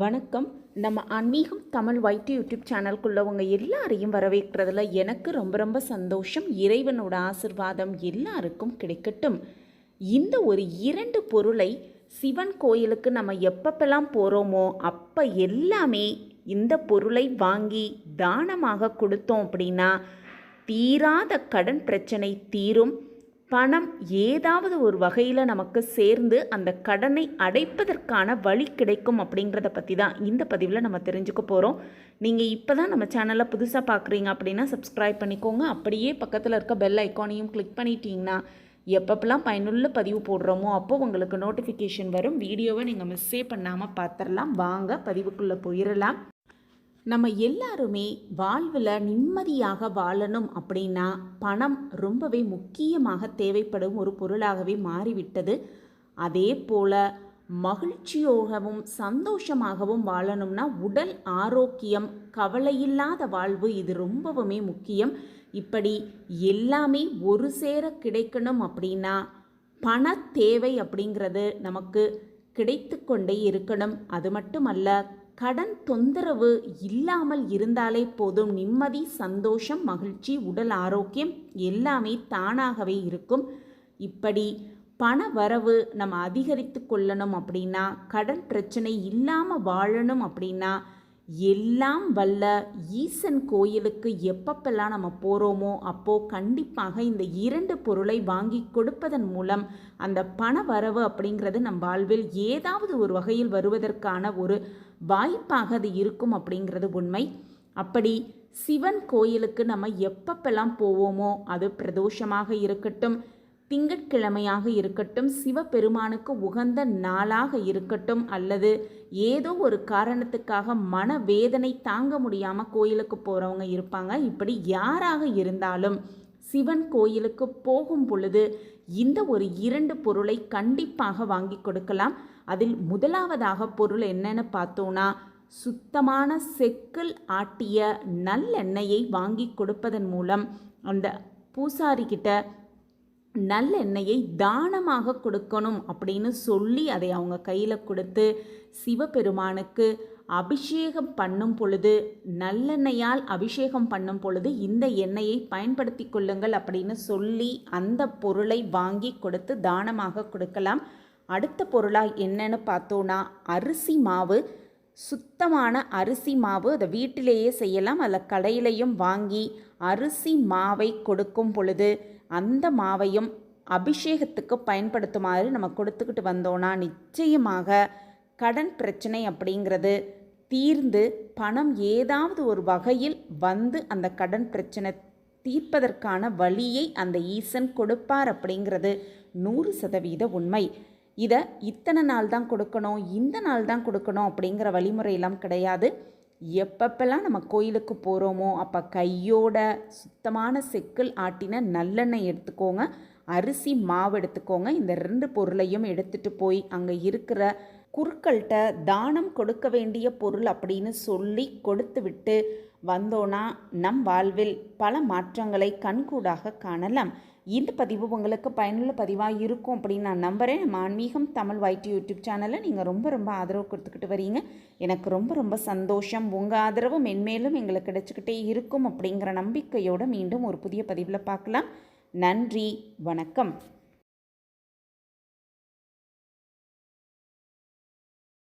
வணக்கம். நம்ம ஆன்மீகம் தமிழ் வைட்டு யூடியூப் சேனல்குள்ளவங்க எல்லாரையும் வரவேற்கிறதுல எனக்கு ரொம்ப ரொம்ப சந்தோஷம். இறைவனோட ஆசிர்வாதம் எல்லாருக்கும் கிடைக்கட்டும். இந்த ஒரு இரண்டு பொருளை சிவன் கோயிலுக்கு நம்ம எப்பப்பெல்லாம் போகிறோமோ அப்போ எல்லாமே இந்த பொருளை வாங்கி தானமாக கொடுத்தோம் அப்படின்னா தீராத கடன் பிரச்சனை தீரும். பணம் ஏதாவது ஒரு வகையில் நமக்கு சேர்ந்து அந்த கடனை அடைப்பதற்கான வழி கிடைக்கும் அப்படிங்கிறத பற்றி தான் இந்த பதிவில் நம்ம தெரிஞ்சுக்க போகிறோம் நீங்கள் இப்போ தான் நம்ம சேனலை புதுசாக பார்க்குறீங்க அப்படின்னா சப்ஸ்கிரைப் பண்ணிக்கோங்க. அப்படியே பக்கத்தில் இருக்க பெல் ஐக்கானையும் கிளிக் பண்ணிட்டீங்கன்னா எப்பப்பெல்லாம் பயனுள்ள பதிவு போடுறோமோ அப்போது உங்களுக்கு நோட்டிஃபிகேஷன் வரும். வீடியோவை நீங்கள் மிஸ்ஸே பண்ணாமல் பார்த்துடலாம் வாங்க பதிவுக்குள்ளே போயிடலாம் நம்ம எல்லாருமே வாழ்வில் நிம்மதியாக வாழணும் அப்படின்னா பணம் ரொம்பவே முக்கியமாக தேவைப்படும் ஒரு பொருளாகவே மாறிவிட்டது. அதே போல் மகிழ்ச்சியோகவும் சந்தோஷமாகவும் வாழணும்னா உடல் ஆரோக்கியம் கவலையில்லாத வாழ்வு இது ரொம்பவுமே முக்கியம். இப்படி எல்லாமே ஒரு சேர கிடைக்கணும் அப்படின்னா பண தேவை அப்படிங்கிறது நமக்கு கிடைத்து கொண்டே இருக்கணும். அது மட்டுமல்ல கடன் தொந்தரவு இல்லாமல் இருந்தாலே போதும். நிம்மதி சந்தோஷம் மகிழ்ச்சி உடல் ஆரோக்கியம் எல்லாமே தானாகவே இருக்கும். இப்படி பண வரவு நம்ம அதிகரித்து கொள்ளணும் அப்படின்னா கடன் பிரச்சனை இல்லாமல் வாழணும் அப்படின்னா எல்லாம் வல்ல ஈசன் கோயிலுக்கு எப்பப்பெல்லாம் நம்ம போகிறோமோ அப்போது கண்டிப்பாக இந்த இரண்டு பொருளை வாங்கி கொடுப்பதன் மூலம் அந்த பண வரவு அப்படிங்கிறது நம் வாழ்வில் ஏதாவது ஒரு வகையில் வருவதற்கான ஒரு வாய்ப்பாக அது இருக்கும் அப்படிங்கிறது உண்மை. அப்படி சிவன் கோயிலுக்கு நம்ம எப்பப்பெல்லாம் போவோமோ அது பிரதோஷமாக இருக்கட்டும் திங்கட்கிழமையாக இருக்கட்டும் சிவபெருமானுக்கு உகந்த நாளாக இருக்கட்டும் அல்லது ஏதோ ஒரு காரணத்துக்காக மன வேதனை தாங்க முடியாமல் கோயிலுக்கு போகிறவங்க இருப்பாங்க. இப்படி யாராக இருந்தாலும் சிவன் கோயிலுக்கு போகும் பொழுது இந்த ஒரு இரண்டு பொருளை கண்டிப்பாக வாங்கி கொடுக்கலாம். அதில் முதலாவதாக பொருள் என்னென்னு பார்த்தோன்னா சுத்தமான செக்கில் ஆட்டிய நல்லெண்ணெயை வாங்கி கொடுப்பதன் மூலம் அந்த பூசாரிக்கிட்ட நல்லெண்ணெயை தானமாக கொடுக்கணும் அப்படின்னு சொல்லி அதை அவங்க கையில் கொடுத்து சிவபெருமானுக்கு அபிஷேகம் பண்ணும் பொழுது நல்லெண்ணெயால் அபிஷேகம் பண்ணும் பொழுது இந்த எண்ணெயை பயன்படுத்தி கொள்ளுங்கள் அப்படின்னு சொல்லி அந்த பொருளை வாங்கி கொடுத்து தானமாக கொடுக்கலாம். அடுத்த பொருளாக என்னன்னு பார்த்தோன்னா அரிசி மாவு சுத்தமான அரிசி மாவு அதை வீட்டிலேயே செய்யலாம். அதில் கடையிலையும் வாங்கி அரிசி மாவை கொடுக்கும் பொழுது அந்த மாவையும் அபிஷேகத்துக்கு பயன்படுத்துமாறு நம்ம கொடுத்துக்கிட்டு வந்தோன்னா நிச்சயமாக கடன் பிரச்சனை அப்படிங்கிறது தீர்ந்து பணம் ஏதாவது ஒரு வகையில் வந்து அந்த கடன் பிரச்சனை தீர்ப்பதற்கான வழியை அந்த ஈசன் கொடுப்பார் அப்படிங்கிறது நூறு சதவீத உண்மை. இதை இத்தனை நாள் தான் கொடுக்கணும் இந்த நாள் தான் கொடுக்கணும் அப்படிங்கிற வழிமுறையெல்லாம் கிடையாது. எப்பப்பெல்லாம் நம்ம கோயிலுக்கு போகிறோமோ அப்போ கையோட சுத்தமான செக்கில் ஆட்டின நல்லெண்ணெய் எடுத்துக்கோங்க அரிசி மாவு எடுத்துக்கோங்க இந்த ரெண்டு பொருளையும் எடுத்துகிட்டு போய் அங்கே இருக்கிற குருக்கள்கிட்ட தானம் கொடுக்க வேண்டிய பொருள் அப்படின்னு சொல்லி கொடுத்து விட்டு வந்தோன்னா நம் வாழ்வில் பல மாற்றங்களை கண்கூடாக காணலாம். இந்த பதிவு உங்களுக்கு பயனுள்ள பதிவாக இருக்கும் அப்படின்னு நான் நம்புகிறேன் நம்ம ஆன்மீகம் தமிழ் வைட்டி யூடியூப் சேனலில் நீங்கள் ரொம்ப ரொம்ப ஆதரவு கொடுத்துக்கிட்டு வரீங்க. எனக்கு ரொம்ப ரொம்ப சந்தோஷம். உங்கள் ஆதரவு மென்மேலும் எங்களுக்கு கிடைச்சிக்கிட்டே இருக்கும் அப்படிங்கிற நம்பிக்கையோடு மீண்டும் ஒரு புதிய பதிவில் பார்க்கலாம். நன்றி. வணக்கம்.